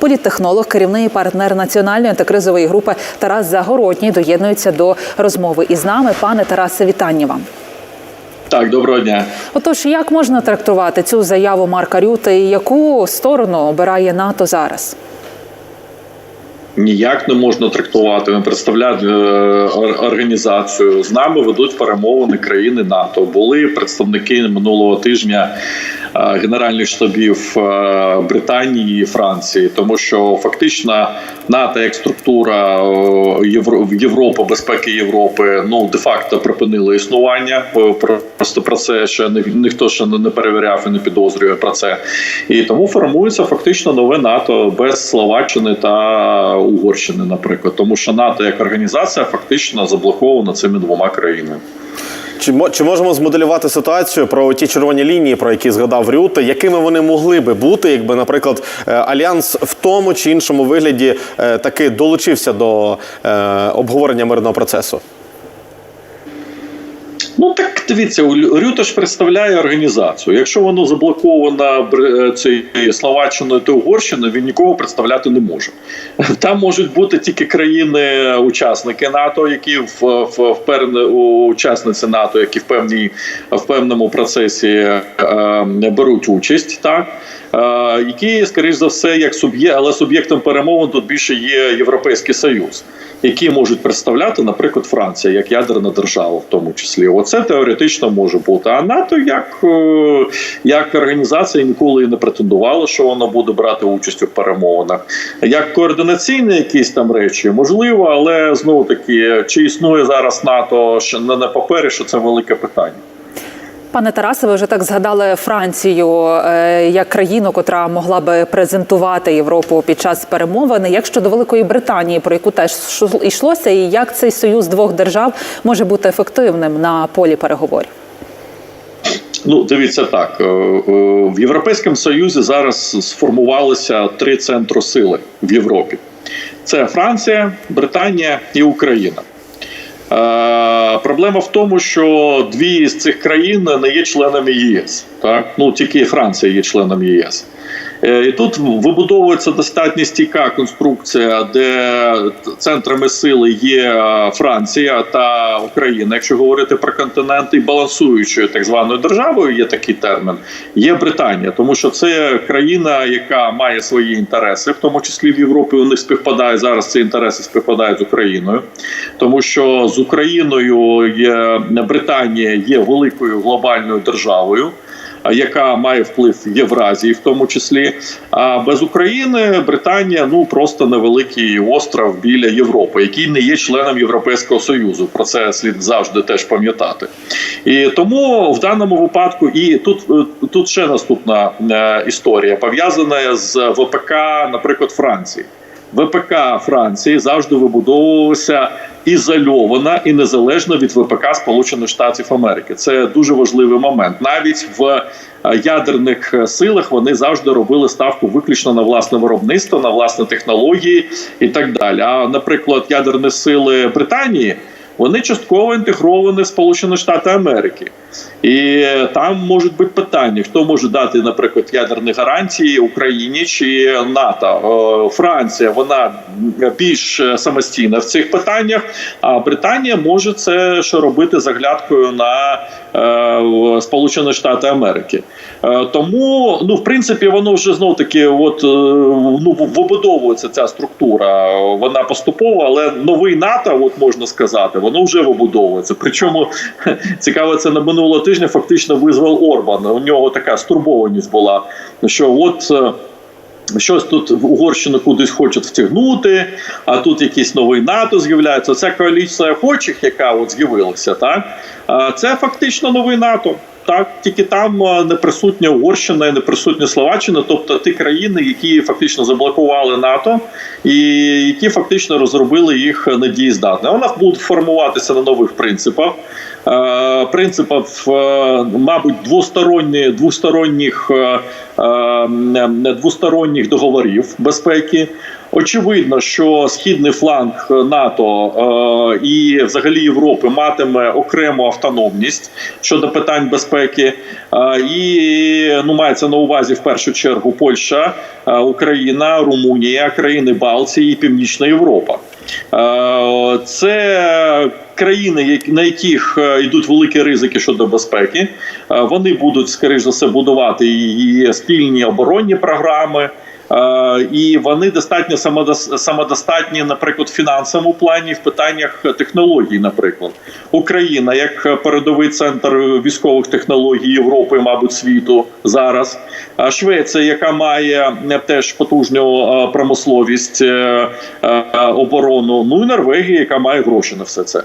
політтехнолог, керівний партнер національної антикризової групи Тарас Загородній доєднується до розмови із нами. Пане Тарасе, вітання вам. Так, доброго дня. Отож, як можна трактувати цю заяву Марка Рюти і яку сторону обирає НАТО зараз? Ніяк не можна трактувати. Ми представляють е, організацію. З нами ведуть перемовини країни НАТО. Були представники минулого тижня генеральних штабів е, Британії і Франції, тому що фактично НАТО як структура е, Євро- Європи, безпеки Європи, ну де факто припинили існування. Е, Просто про це ще ні- ніхто ще не перевіряв і не підозрює про це. І тому формується фактично нове НАТО без Словаччини та Угорщини, наприклад, тому що НАТО як організація фактично заблокована цими двома країнами. Чи, чи можемо змоделювати ситуацію про ті червоні лінії, про які згадав Рюте, якими вони могли би бути, якби, наприклад, е, альянс в тому чи іншому вигляді е, таки долучився до е, обговорення мирного процесу? Ну так дивіться, Рюта ж представляє організацію. Якщо воно заблоковано цією Словаччиною та Угорщиною, він нікого представляти не може. Там можуть бути тільки країни-учасники НАТО, які в, в, в певне- учасниці НАТО, які в певній в певному процесі е, беруть участь, так. Е, які, скоріш за все, як суб'єкт, але суб'єктом перемовин тут більше є Європейський Союз, які можуть представляти, наприклад, Франція як ядерна держава, в тому числі. Оце теоретично може бути. А НАТО як, е, як організація ніколи не претендувала, що вона буде брати участь у перемовинах. Як координаційні якісь там речі, можливо, але знову таки, чи існує зараз НАТО ще не на папері, що це велике питання. Пане Тарасе, ви вже так згадали Францію е, як країну, котра могла би презентувати Європу під час перемовин. Як щодо Великої Британії, про яку теж йшлося, і як цей союз двох держав може бути ефективним на полі переговорів? Ну, дивіться так. е, е, В Європейському Союзі зараз сформувалися три центри сили в Європі: це Франція, Британія і Україна. Е, Проблема в тому, що дві з цих країн не є членами ЄС. Так? Ну, тільки Франція є членом ЄС. Е, І тут вибудовується достатньо стійка конструкція, де центрами сили є е, Франція та Україна. Якщо говорити про континент і балансуючою так званою державою, є такий термін, є Британія, тому що це країна, яка має свої інтереси, в тому числі в Європі. У них співпадає зараз. Ці інтереси співпадають з Україною, тому що з Україною є Британія є великою глобальною державою яка має вплив в Євразії, в тому числі. А без України Британія ну просто невеликий остров біля Європи, який не є членом Європейського союзу. Про це слід завжди теж пам'ятати. І тому в даному випадку, і тут, е, тут ще наступна е, історія пов'язана з ВПК, наприклад, Франції. ВПК Франції завжди вибудовувалося ізольовано і незалежно від ВПК Сполучених Штатів Америки. Це дуже важливий момент. Навіть в е, ядерних е, силах вони завжди робили ставку виключно на власне виробництво, на власні технології і так далі. А наприклад, ядерні сили Британії. Вони частково інтегровані в Сполучені Штати Америки, і там можуть бути питання: хто може дати, наприклад, ядерні гарантії Україні чи НАТО. Е, Франція вона більш самостійна в цих питаннях. А Британія може це ще робити заглядкою на е, Сполучені Штати Америки. Е, Тому, ну в принципі, воно вже знов таки, от е, ну вибудовується ця структура. Вона поступово, але новий НАТО, от можна сказати, воно вже вибудовується. Причому цікаво, це на минулого тижня фактично визвав Орбан. У нього така стурбованість була, що от. е, Щось тут в Угорщину кудись хочуть втягнути, а тут якийсь новий НАТО з'являється. Ця коаліція охочих, яка от з'явилася, так це фактично новий НАТО. Так, тільки там не присутня Угорщина і не присутня Словаччина, тобто ті країни, які фактично заблокували НАТО, і які фактично розробили їх недієздатне. Вона буде формуватися на нових принципах. Е, принципів, е, мабуть, двосторонні, двосторонніх е, е, двосторонніх договорів безпеки. Очевидно, що східний фланг НАТО е, і взагалі Європи матиме окрему автономність щодо питань безпеки, е, і ну мається на увазі в першу чергу Польща, е, Україна, Румунія, країни Балтії і Північна Європа. Е, Це країни, на яких е, йдуть великі ризики щодо безпеки. Е, Вони будуть, скоріш за все, будувати і спільні оборонні програми. І вони достатньо самодос- самодостатні, наприклад, в фінансовому плані, в питаннях технологій, наприклад, Україна як передовий центр військових технологій Європи, мабуть, світу зараз. Швеція, яка має теж потужну промисловість е, е, оборону. Ну і Норвегія, яка має гроші на все це.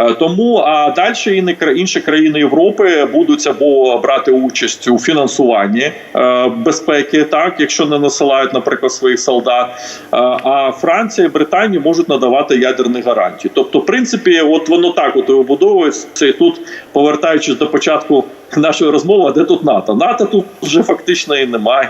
Е, Тому а далі інші країни Європи будуть або брати участь у фінансуванні е, безпеки, так якщо не насилають, наприклад, своїх солдат. Е, А Франція і Британія можуть надавати ядерні гарантії. Тобто, в принципі, от воно так от і обудовується. І тут, повертаючись до початку нашої розмови, де тут НАТО? НАТО тут вже фактично і немає.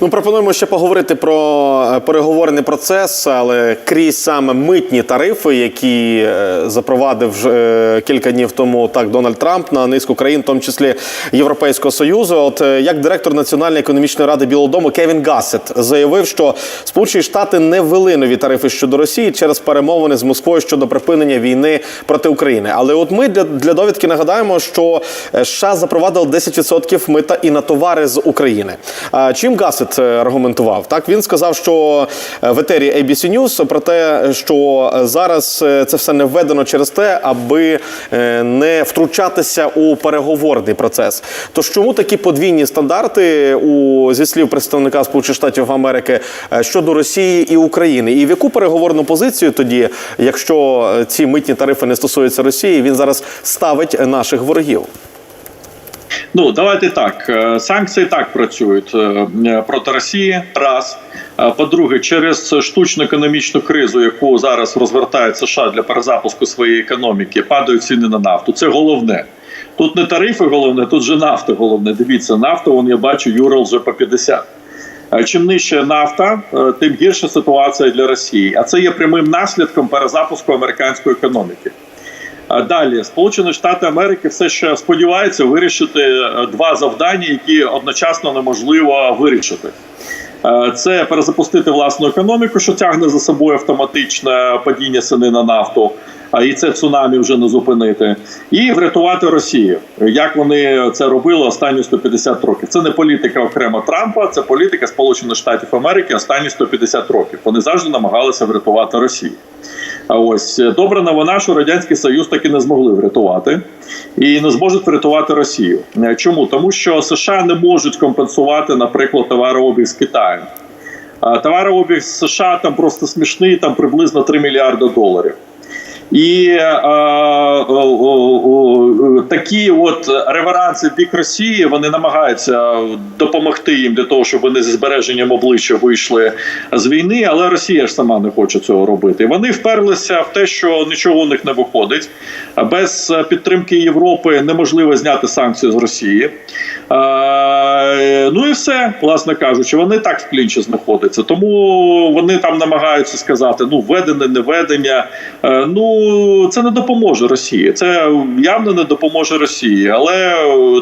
Ну, пропонуємо ще поговорити про е, переговорний процес, але крізь саме митні тарифи, які е, запровадив е, кілька днів тому так Дональд Трамп на низку країн, в тому числі Європейського союзу. От як директор Національної економічної ради Білого Дому Кевін Гассет заявив, що Сполучені Штати не ввели нові тарифи щодо Росії через перемовини з Москвою щодо припинення війни проти України. Але от ми для, для довідки нагадаємо, що США запровадили 10% мита і на товари з України. А чим Гассет е, аргументував? Так він сказав, що е, в етері ABC News про те, що е, зараз е, це все не введено через те, аби не втручатися у переговорний процес. Тож чому такі подвійні стандарти у зі слів представника Сполучених Штатів Америки щодо Росії і України? І в яку переговорну позицію тоді, якщо ці митні тарифи не стосуються Росії, він зараз ставить наших ворогів? Ну давайте так. Е, Санкції так працюють е, е, проти Росії. Раз по-друге, через штучну економічну кризу, яку зараз розгортає США для перезапуску своєї економіки, падають ціни на нафту. Це головне. Тут не тарифи головне, тут же нафта головне. Дивіться, нафта, вон я бачу, Юрал вже по 50. Е, Чим нижче нафта, тим гірша ситуація для Росії. А це є прямим наслідком перезапуску американської економіки. Далі Сполучені Штати Америки все ще сподіваються вирішити е, два завдання, які одночасно неможливо вирішити. Е, Це перезапустити власну економіку, що тягне за собою автоматичне падіння ціни на нафту, а і це цунамі вже не зупинити, і врятувати Росію. Як вони це робили останні 150 років? Це не політика окремо Трампа, це політика Сполучених Штатів Америки останні 150 років. Вони завжди намагалися врятувати Росію. А ось е, добра новина, що радянський союз таки не змогли врятувати і не зможуть врятувати Росію. Е, Чому тому, що США не можуть компенсувати, наприклад, товарообіг з Китаєм. Товарообіг з США там просто смішний, там приблизно 3 мільярди доларів. І е, е, е, такі от реверанси в бік Росії вони намагаються допомогти їм для того, щоб вони зі збереженням обличчя вийшли з війни, але Росія ж сама не хоче цього робити. Вони вперлися в те, що нічого у них не виходить. Без підтримки Європи неможливо зняти санкції з Росії. Е, ну і все, власне кажучи, вони так в клінчі знаходяться. Тому вони там намагаються сказати: ну, введене, не введення. Е, ну це не допоможе Росії. Це явно не допоможе Росії. Але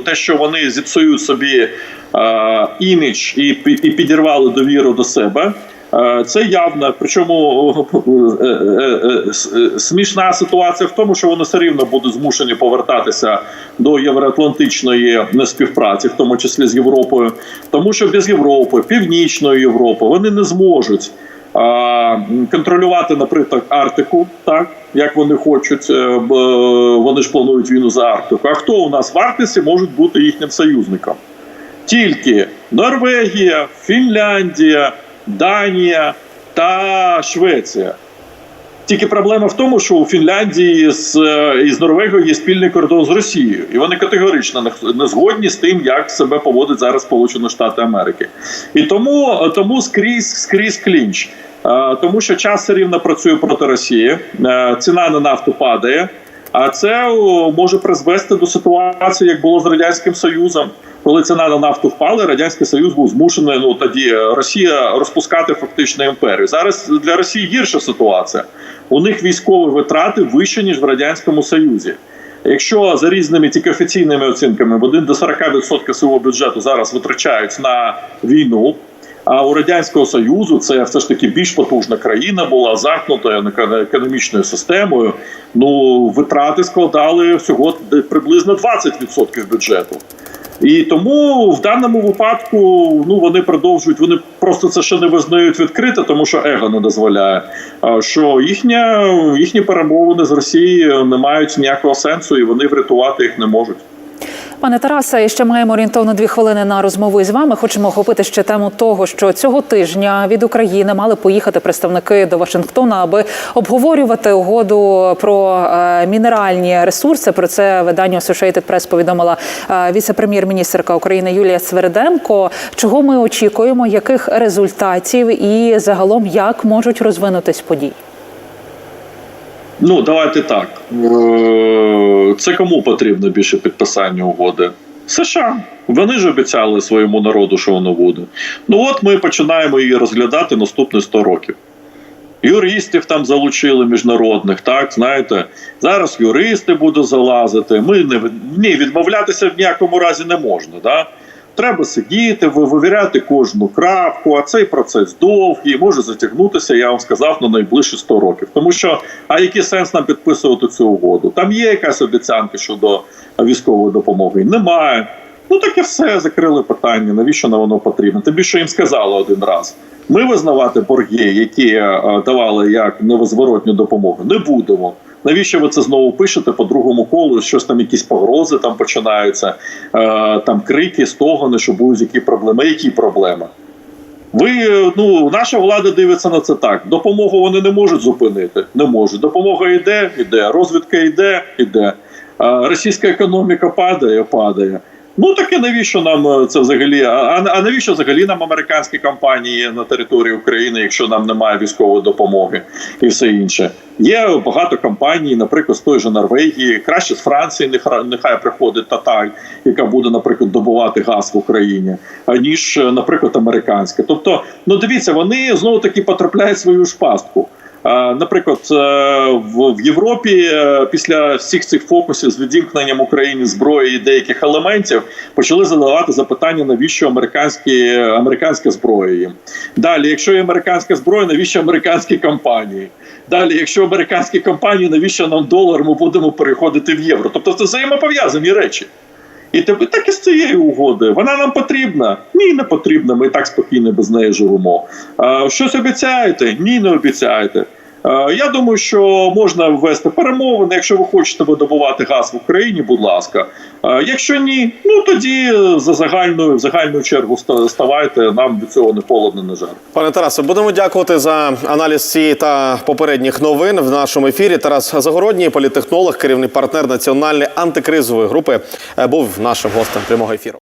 те, що вони зіпсують собі е, імідж і, і підірвали довіру до себе. Е, Це явно, причому е, е, е, смішна ситуація в тому, що вони все рівно будуть змушені повертатися до євроатлантичної співпраці, в тому числі з Європою, тому що без Європи, Північної Європи, вони не зможуть контролювати, наприклад, Арктику, так як вони хочуть, е, е, вони ж планують війну за Арктику. А хто у нас в Арктиці можуть бути їхнім союзником? Тільки Норвегія, Фінляндія, Данія та Швеція. Тільки проблема в тому, що у Фінляндії з, е, і з Норвегією є спільний кордон з Росією, і вони категорично не, не згодні з тим, як себе поводить зараз Сполучені Штати Америки. І тому, тому скрізь скрізь клінч. Е, Тому що час все рівно працює проти Росії, е, ціна на нафту падає. А це може призвести до ситуації, як було з радянським Союзом. Коли ціна на нафту впала, радянський союз був змушений ну тоді е, Росія розпускати фактично імперію. Зараз для Росії гірша ситуація. У них військові витрати вищі ніж в радянському союзі. Якщо за різними тільки офіційними оцінками в 1 до 40% свого бюджету зараз витрачають на війну. А у радянського союзу це все ж таки більш потужна країна була замкнутою економічною системою. Ну витрати складали всього приблизно 20% бюджету. І тому в даному випадку ну вони продовжують. Вони просто це ще не визнають відкрито, тому що его не дозволяє. Що їхня їхні перемовини з Росією не мають ніякого сенсу, і вони врятувати їх не можуть. Пане Тарасе, ще маємо орієнтовно дві хвилини на розмову із вами. Хочемо охопити ще тему того, що цього тижня від України мали поїхати представники до Вашингтона, аби обговорювати угоду про е, мінеральні ресурси. Про це видання Associated Press повідомила е, віце-прем'єр-міністрка України Юлія Сверденко. Чого ми очікуємо, яких результатів і загалом як можуть розвинутись події? Ну давайте так. Е, Це кому потрібно більше підписання угоди? США. Вони ж обіцяли своєму народу, що воно буде. Ну от ми починаємо її розглядати наступні 100 років. Юристів там залучили міжнародних, так знаєте, зараз юристи будуть залазити. Ми не ні, відмовлятися в ніякому разі не можна. Да? Треба сидіти, ви- вивіряти кожну крапку, а цей процес довгий, може затягнутися, я вам сказав, на найближчі 100 років. Тому що, а який сенс нам підписувати цю угоду? Там є якась обіцянка щодо військової допомоги? Немає. Ну так і все, закрили питання. Навіщо нам воно потрібно? Тобі що їм сказали один раз. Ми визнавати борги, які е, давали як невозворотню допомогу, не будемо. Навіщо ви це знову пишете по другому колу? Щось там, якісь погрози там починаються, е, там крики, стогони, що будуть які проблеми. Які проблеми? Ви е, ну наша влада дивиться на це так. Допомогу вони не можуть зупинити. Не можуть. Допомога йде, йде, розвідка йде. А російська економіка падає, падає. Ну таке навіщо нам е, це взагалі? А, а навіщо взагалі нам американські компанії на території України, якщо нам немає військової допомоги і все інше? Є багато компаній, наприклад, з тої ж Норвегії, краще з Франції, нехай, нехай приходить Таталь, яка буде, наприклад, добувати газ в Україні, аніж, е, наприклад, американська. Тобто, ну дивіться, вони знову таки потрапляють в свою ж пастку. Наприклад, е, в Європі е, після всіх цих фокусів з відімкненням Україні зброї і деяких елементів почали задавати запитання, навіщо американські американська зброя їм. Далі, якщо є американська зброя, навіщо американські компанії? Далі, якщо американські компанії, навіщо нам долар? Ми будемо переходити в євро. Тобто це взаємопов'язані речі. І тепер так і з цією угодою. Вона нам потрібна? Ні, не потрібна. Ми і так спокійно без неї живемо. Щось обіцяєте? Ні, не обіцяєте. А, я думаю, що можна ввести перемовини. Якщо ви хочете видобувати газ в Україні, будь ласка. Якщо ні, ну тоді за загальною в загальну чергу ставайте. Нам від цього не холодно, не жарко. Пане Тарасе, будемо дякувати за аналіз цієї та попередніх новин в нашому ефірі. Тарас Загородній, політтехнолог, керівний партнер національної антикризової групи, е, був нашим гостем прямого ефіру.